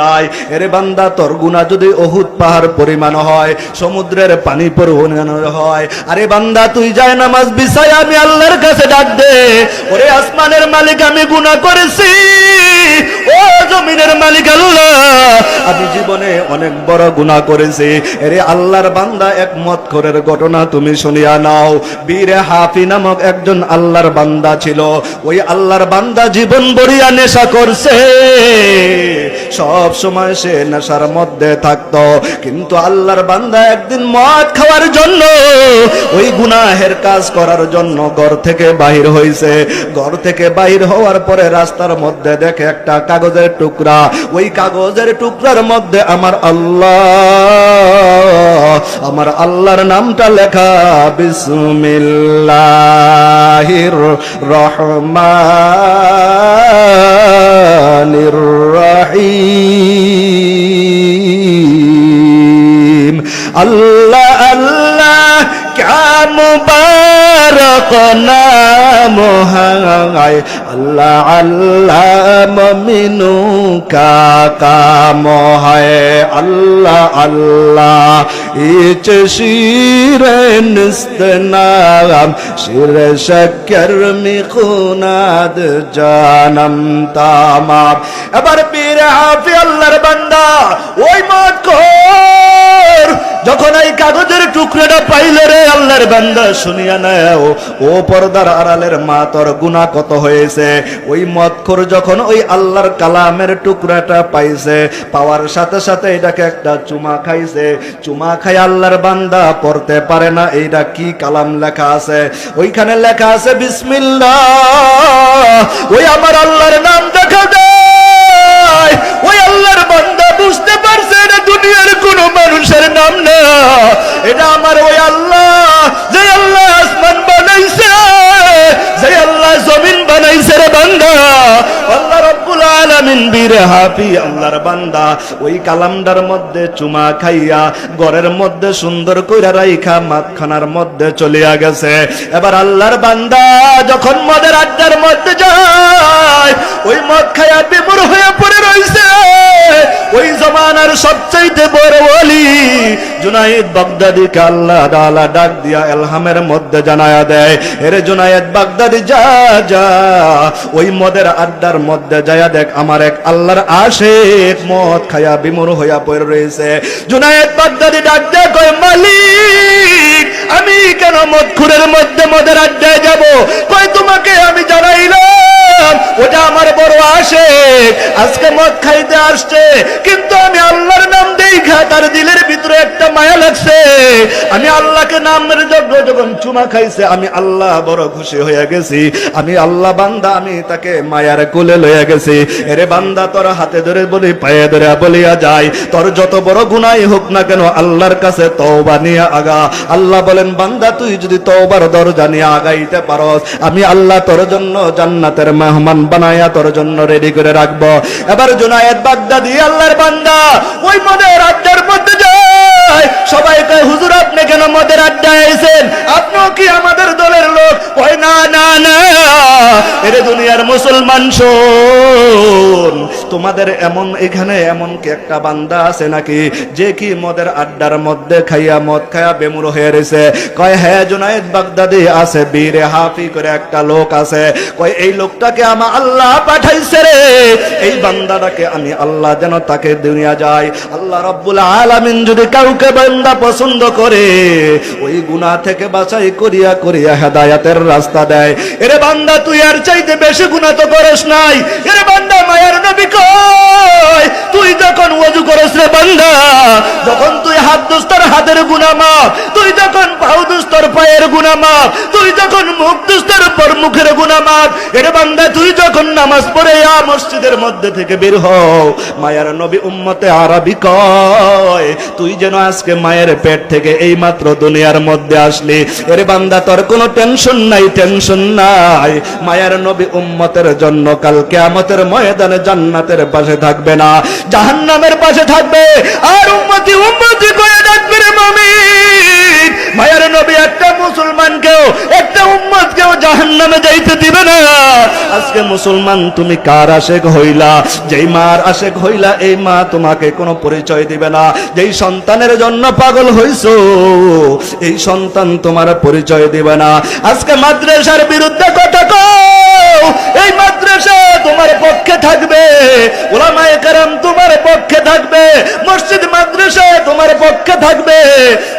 নাই। এরে বান্দা তোর গুণা যদি অহুত পাহাড় পরিমাণ হয়, সমুদ্রের পানি পরিমাণ হয়, আরে বান্দা, তুই যায় নামাজ আমি আল্লাহর কাছে ডাক দে। ওরে আসমানের মালিক, আমি গুণা করেছি। ও জমিনের মালিক আল্লাহ, আমি জীবনে অনেক বড় গুণা করেছি। এরে আল্লাহর বান্দা এক মত করের ঘটনা তুমি শুনিয়া নাও। বীর হাফি নামক একজন আল্লাহর বান্দা ছিল। ওই আল্লাহর বান্দা জীবন বড়িয়া নেশা করছে। সব সময় সে নেশার মধ্যে থাকতো। কিন্তু আল্লাহর বান্দা একদিন মদ খাওয়ার জন্য, ওই গুনাহের কাজ করার জন্য ঘর থেকে বাহির হইছে। ঘর থেকে বাহির হওয়ার পরে রাস্তার মধ্যে দেখে একটা কাগজের টুকরা। ওই কাগজের টুকরার মধ্যে আমার আল্লাহ, আমার আল্লাহর নামটা লেখা, বিসমিল্লাহির রহমানির الرحمن الرحيم الله الله كان مبارك রকনা মোহায় আল্লাহ আল্লাহ মমিনু কাকা মোহায় আল্লাহ আল্লাহ, ইচ শির খুনাদ জানম তামাম। এবার পীর হাফি আল্লাহর বান্দা ওই মত যখন এই কাগজের টুকরোটা পাইল রে আল্লাহর বান্দা শুনিয়া নাও, ও পর্দার আড়ালের মা তোর গুণা কত হয়েছে? ওই মদখোর যখন ওই আল্লাহর কালামের টুকরাটা পাইছে, পাওয়ার সাথে সাথে এটাকে একটা চুমা খাইছে। চুমা খাই আল্লাহর বান্দা পড়তে পারে না, এইটা কি কালাম লেখা আছে? ওইখানে লেখা আছে, বিসমিল্লাহ। ওই আমার আল্লাহর নাম দেখা দেয় ওই কালামদার মধ্যে চলিয়া গেছে। এবার আল্লাহর বান্দা যখন মদের আড্ডার মধ্যে যায়, ওই মদ খাইয়া বিমূর হয়ে পড়ে রইছে। ওই জমানার সবচাইতে বড় ওলি বাগদাদিকে আল্লাহ তাআলা দিয়া এলহামের মধ্যে জানায়া দেয়, এরে জুনাইদ বাগদাদি যা যা। ওই মদের আড্ডার মধ্যে যায়া দেখ, আমার এক আল্লাহর আশেক মদ খায়া বিমর হইয়া পড়ে রয়েছে। জুনায়েদ বাগদাদি ডাক কয়, মালিক, আমি কেন মদ খুরের মধ্যে মদের আড্ডায় যাব? কয়, তোমাকে আমি জানাইলাম ওটা আমার বড় আসে আজকে মদ খাইতে আসছে। কিন্তু আমি আল্লাহর নাম দেখা তার দিলের ভিতরে একটা মায়া লাগছে। আমি আল্লাহকে নামের জন্য যখন চুমা খাইছে, আমি আল্লাহ বড় খুশি হয়ে গেছি। আমি আল্লাহ বান্দা, আমি তাকে মায়ার কোলে লইয়া গেছি। এরে বান্দা, তোর হাতে ধরে বলি, পায়ে ধরে বলিয়া যায় তোর যত বড় গুনাই হোক না কেন, আল্লাহর কাছে তওবা নিয়ে আগা। আল্লাহ বলেন, বান্দা, তুই যদি তওবার দরজা নিয়ে আগাইতে পারস, আমি আল্লাহ তোর জন্য জান্নাতের মেহমান বানায়া তোর জন্য রেডি করে রাখব। এবার জুনায়েদ বাগদাদি, আল্লাহর বান্দা, ওই মদের আড্ডার মধ্যে যায়। সবাইকে হুজুর, আপনি কেন মদের আড্ডায় আইছেন? আপনিও কি আমাদের দলের লোক? ওই না না না। এরে দুনিয়ার মুসলমান শোন, তোমাদের এমন, এখানে এমন কি একটা বান্দা আছে নাকি, যে কি মদের আড্ডার মধ্যে খাইয়া মদ খাইয়া বেমুর হয়ে রয়েছে কয় হ্যাঁ জুনাইদ বাগদাদি আছে, বীরে হাফি করে একটা লোক আছে। কয়, এই লোকটাকে আমার আল্লাহ পাঠাইছে রে। এই বান্দাটাকে আমি আল্লাহ যেন তাকে দুনিয়া যায়। আল্লাহ রব্বুল আলামিন যদি কাউকে বান্দা পছন্দ করে, ওই গুনাহ থেকে বাছাই করিয়া করিয়া হেদায়াতের রাস্তা দেয়। এরে বান্দা, তুই আর চাইতে বেশি গুনাহ তো করস নাই। এরে বান্দা, মায়ের নবী কয়, তুই যখন ওযু করস রে বান্দা, যখন হাত দুস্তর, হাতের গুনাহ মাপ তুই যখন পাও দুস্তর, পায়ের গুনাহ মাপ তুই যখন মুখ দুস্তর, পর মুখের গুনাহ মাপ এরে বান্দা, তুই যখন নামাজ পড়ে আ মসজিদের মধ্যে থেকে বের হও। মায়ার নবী উম্মতে আরবি কয়, তুই যেন আজকে মায়ের পেট থেকে এই মাত্র দুনিয়ার মধ্যে আসলি। এরে বান্দা, তোর কোনো টেনশন নাই টেনশন নাই। মায়ের নবী উম্মতের জন্য কাল কিয়ামতের ময়দানে জান্নাতের পাশে থাকবে না, জাহান্নামের পাশে থাকবে। আর উম্মতি উম্মতি হয়ে থাকবে রে মমিন। মায়ের নবী একটা মুসলমানকেও, একটা উম্মতকেও জাহান্নামে যাইতে দিবে না। আজকে মুসলমান, তুমি কার আশেক হইলা? যেই মার আশেক হইলা, এই মা তোমাকে কোনো পরিচয় দিবে না। যেই সন্তানের জন্য পাগল হইছো, এই সন্তান তোমার পরিচয় দিবে না। আজকে মাদ্রাসার বিরুদ্ধে কথা এই মাদ্রাসা তোমার পক্ষে থাকবে। কারাম তোমার পক্ষে থাকবে। মসজিদ মাদ্রাসা তোমার পক্ষে থাকবে।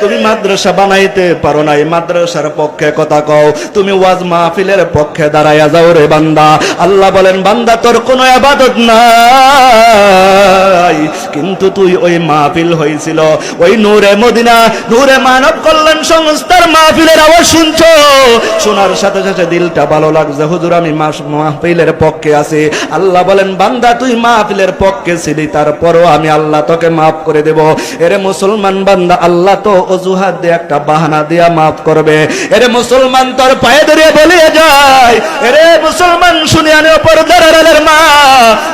তুমি মাদ্রাসা বানাইতে পারো না এই মাদ্রাসার পক্ষে কথা কও। তুমি ওয়াজ মাহফিলের পক্ষে দাঁড়াইয়া যাও রে বান্দা। আল্লাহ বলেন, বান্দা, তোর কোনো আবাদত নাই। কিন্তু তুই ওই মাহফিল হয়েছিল ওই নূরে মদিনা, নূরে মানব কল্যাণ সংস্থার মাহফিলের আওয়াজ শুনছো। শোনার সাথে সাথে দিলটা ভালো লাগছে, হুজুর, আমি মাহফিলের পক্ষে আছি। আল্লাহ বলেন, বান্দা, তুই মাহফিলের পক্ষে ছিলি, তারপরও আমি আল্লাহ তোকে মাফ করে দেব। এরে মুসলমান বান্দা, আল্লাহ তো অজুহাত দিয়ে একটা বাহানা দিয়া মাফ করবে। এরে মুসলমান তোর পায়ে ধরে বলিয়ে যায়। এরে মুসলমান শুনে আনে পর্দারের মা।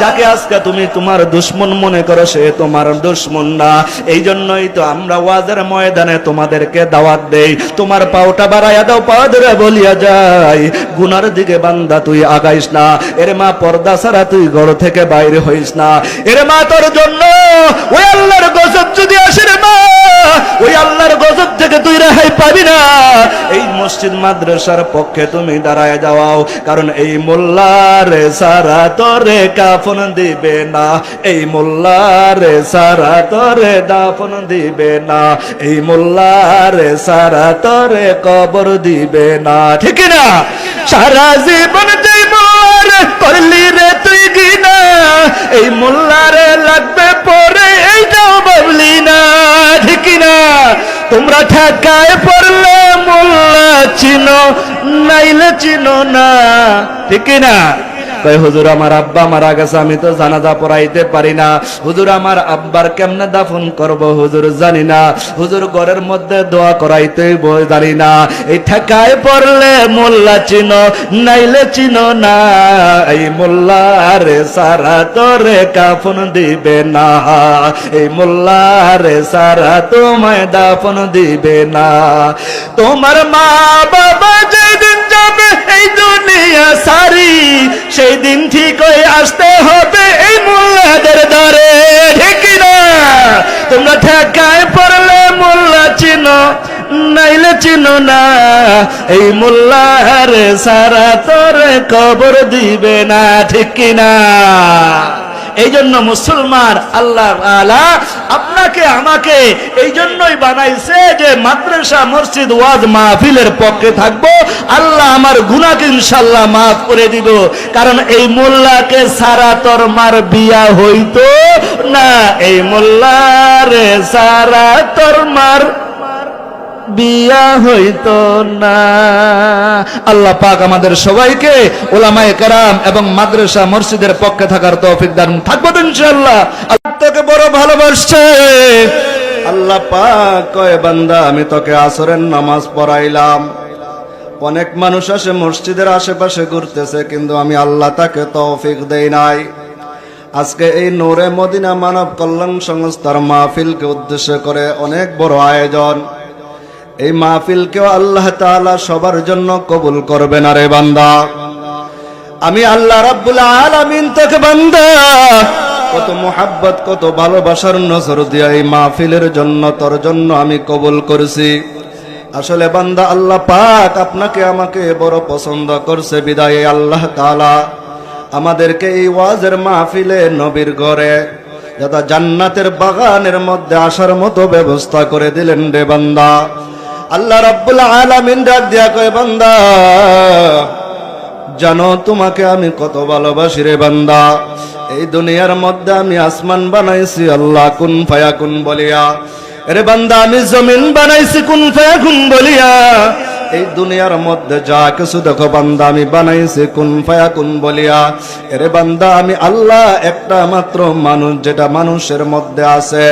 যাকে আজকে তুমি তোমার দুশ্মন মনে করো, সে তোমার দুশ্মন না। এই জন্যই তো আমরা ওয়াজের ময়দানে তোমাদেরকে দাওয়াত দেই। তোমার পাওটা বাড়াইয়া দাও, পা ধরে বলিয়া যায়। গুনার দিকে বান্দা, তুই আগাইস না। এর মা, পর্দা ছাড়া তুই ঘর থেকে বাইরে হইস না। এর মা, তোর জন্য ওই আল্লাহর গজব যদি আসে ওই আল্লাহর গজব থেকে তুই রেহাই পাবি না। এই মসজিদ মাদ্রাসার পক্ষে তুমি দাঁড়ায় যাওয়াও, কারণ এই মোল্লারে সারা তোরে কাফন দিবে না। এই মোল্লারে সারা তোরে দাফন দিবে না। এই মোল্লারে সারা তোরে কবর দিবে না। ঠিক না সারা জীবন যেই মোল্লার করলি এই মোল্লারে লাগবে পরে, এইটাও ভাবলি না, ঠিক না। তোমরা ঠেকায় পড়লে মোল্লা চিনো, নাইলে চিনো না, ঠিক না। কয়, হুজুর, আমার আব্বা মারা গেছে, আমি তো জানাজা পড়াইতে পারি না। হুজুর, আমার আব্বার কেমনে দাফন করব, হুজুর, জানি না। হুজুর, ঘরের মধ্যে দোয়া করাইতে জানি না। এই ঠেকায় পড়লে মোল্লা চিনো, নাইলে চিনো না। এই মোল্লারে সারা তোরে কাফন দিবে না। এই মোল্লারে সারা তোমায় দাফন দিবে না। তোমার মা বাবা যাবে এই দুনিয়া সারি, সেই দিন ঠিক হয়ে আসতে হবে এই মোল্লাদের দরে। ঠিক না তোমরা ঠেকায় পড়লে মোল্লা চিনো, নাইলে চিনো না। এই মোল্লার সারা তোরে কবর দিবে না, ঠিক না এই জন্য মুসলমান আল্লাহ আলা আপনাকে, আমাকে এই জন্যই বানাইছে যে মাদ্রাসা, মসজিদ, ওয়াজ মাহফিলের পক্ষে থাকব। আল্লাহ আমার গুনাকে ইনশাল্লাহ মাফ করে দিব। কারণ এই মোল্লাকে সারা তোর মার বিয়া হইতো না, এই মোল্লারে সারা তোর মার বিয়া হইতো না। আল্লাহ পাক আমাদের সবাইকে ওলামায়ে কেরাম এবং মাদ্রাসা মসজিদের পক্ষে থাকার তৌফিক দান থাকব তো ইনশাআল্লাহ। আল্লাহ তোকে বড় ভালোবাসছে। আল্লাহ পাক কয়, বান্দা, আমি তোকে আসরের নামাজ পড়াইলাম। অনেক মানুষ আসে মসজিদের আশেপাশে ঘুরতেছে, কিন্তু আমি আল্লাহ তাকে তৌফিক দেই নাই। আজকে এই নূরে মদিনা মানব কল্যাণ সংস্থার মাহফিলকে উদ্দেশ্য করে অনেক বড় আয়োজন। এই মাহফিলকেও আল্লাহ তাআলা সবার জন্য কবুল করবে না রে বান্দা। আমি আল্লাহ রাব্বুল আলামিন তোকে বান্দা, কত মোহাব্বত, কত ভালোবাসার নজর দিয়া এই মাহফিলের জন্য, তোর জন্য আমি কবুল করছি। আসলে বান্দা, আল্লাহ পাক আপনাকে আমাকে বড় পছন্দ করছে, বিদায় আল্লাহ তাআলা। আমাদেরকে এই ওয়াজের মাহফিলে নবীর ঘরে, যথা জান্নাতের বাগানের মধ্যে আসার মতো ব্যবস্থা করে দিলেন রে বান্দা। আল্লাহ রাব্বুল আলামিন ডাক দিয়া কয়, বান্দা, জানো তোমাকে আমি কত ভালোবাসি রে বান্দা। এই দুনিয়ার মধ্যে আমি আসমান বানাইছি, আল্লাহ কুন ফায়াকুন বলিয়া। রে বান্দা, আমি জমিন বানাইছি, কুন ফায়াকুন বলিয়া। এই দুনিয়ার মধ্যে যা কিছু দেখো বান্দা আমি বানাইছি, কুন ফায়াকুন বলিয়া। এরে বান্দা, আমি আল্লাহ একটা মাত্র মানুষ যেটা মানুষের মধ্যে আছে।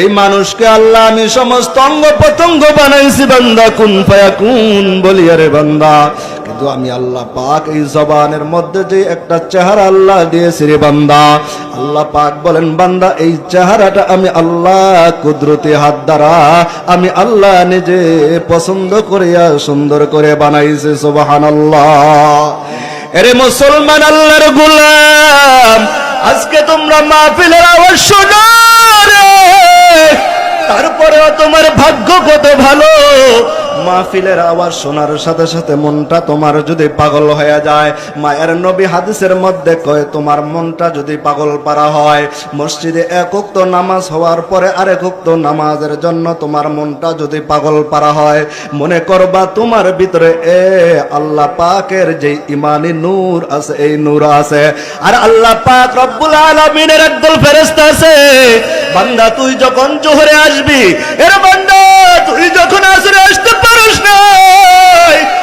এই মানুষকে আল্লাহ আমি সমস্ত অঙ্গ প্রত্যঙ্গ বানাইছি, বান্দা, কুন ফায়াকুন বলিয়া রে বান্দা। কিন্তু আমি আল্লাহ পাক এই জবানের মধ্যে যে একটা চেহারা আল্লাহ দিয়েছি রে বান্দা। আল্লাহ পাক বলেন, বান্দা, এই চেহারাটা আমি আল্লাহ কুদরতি হাত দ্বারা আমি আল্লাহ নিজে পছন্দ করিয়া সুন্দর করে বানাইছে, সুবহানাল্লাহ। এরে মুসলমান আল্লাহর গোলাম, আজকে তোমরা মাহফিলের আওয়াজ শোনো তারপরেও তোমার ভাগ্য কত ভালো। মাহফিলের আওয়াজ শোনার সাথে সাথে মনটা তোমার যদি পাগল হয়ে যায়, মায়ের নবী হাদিসের মধ্যে কয়, তোমার মনটা যদি পাগল পারা হয়, মসজিদে এক উক্ত নামাজ হওয়ার পরে আরেক উক্ত নামাজের জন্য তোমার মনটা যদি পাগল পারা হয়, মনে করবা তোমার ভিতরে, এ, আল্লাহ পাকের যে ইমানি নূর আছে, এই নূর আছে। আর আল্লাহ পাক রব্বুল আলামিনের একদল ফেরেশতা আছে, বান্দা, তুই যখন জোহরে আসবি, এর বান্দা, তুই যখন আসরে আসতে পারিস না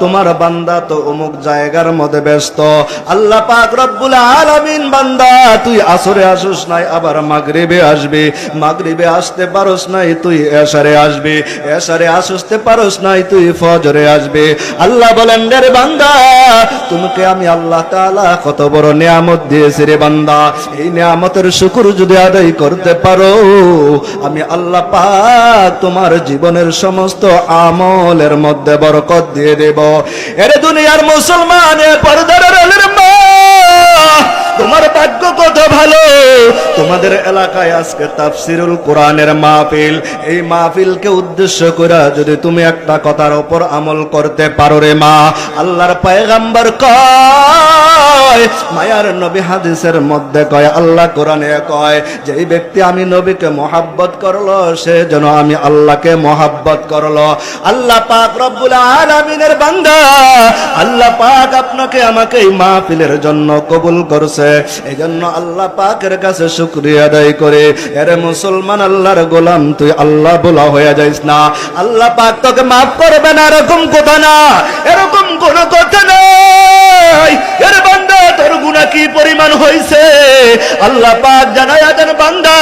তোমার বান্দা তো অমুক জায়গার মধ্যে ব্যস্ত। আল্লাহ পাক রব্বুল আলামিন বান্দা, তুই আসরে আসুস নাই, আবার মাগরিবে আসবি। মাগরিবে আসতে পারোস নাই, তুই এশারে আসবি। এশারে আসতে পারোস নাই, তুই ফজরে আসবি। আল্লাহ বলেন, রে বান্দা তোমাকে আমি আল্লাহ তাআলা কত বড় নিয়ামত দিয়েছি রে বান্দা। এই নিয়ামতের শুকর যদি আদায় করতে পারো, আমি আল্লাহ পাক তোমার জীবনের সমস্ত আমলের মধ্যে বরকত দিয়ে দেব। এরে দুনিয়ার মুসলমান পর্দার তোমার ভাগ্য কত ভালো? তোমাদের এলাকায় আজকে তাফসিরুল কোরআনের মাহফিল। এই মাহফিলকে উদ্দেশ্য করে যদি তুমি একটা কথার ওপর আমল করতে পারো রে মা, আল্লাহর পায়গাম্বার কয়, মায়ার নবী হাদিসের মধ্যে কয়, আল্লাহ কোরআনে কয় যে এই ব্যক্তি আমি নবীকে মহাব্বত করল, সে যেন আমি আল্লাহকে মহাব্বত করল। আল্লাহ পাক রব্বুল আলামিনের বান্দা, আল্লাহ পাক আপনাকে আমাকে এই মাহফিলের জন্য কবুল করছে। এই জন্য আল্লাহ পাকের কাছে শুক্রিয়া আদায় করে। এরে মুসলমান আল্লাহর গোলাম, তুই আল্লাহ বলা হয়ে যাইস না। আল্লাহ পাক তোকে মাফ করবে না, এরকম কথা না, এরকম কোন কথা নাই। এর বান্দা তোর গুণা কি পরিমাণ হয়েছে আল্লাহ পাক জানায় বান্দা,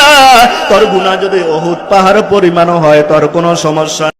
তোর গুণা যদি অহুত পাহাড় পরিমাণ হয়, তোর কোনো সমস্যা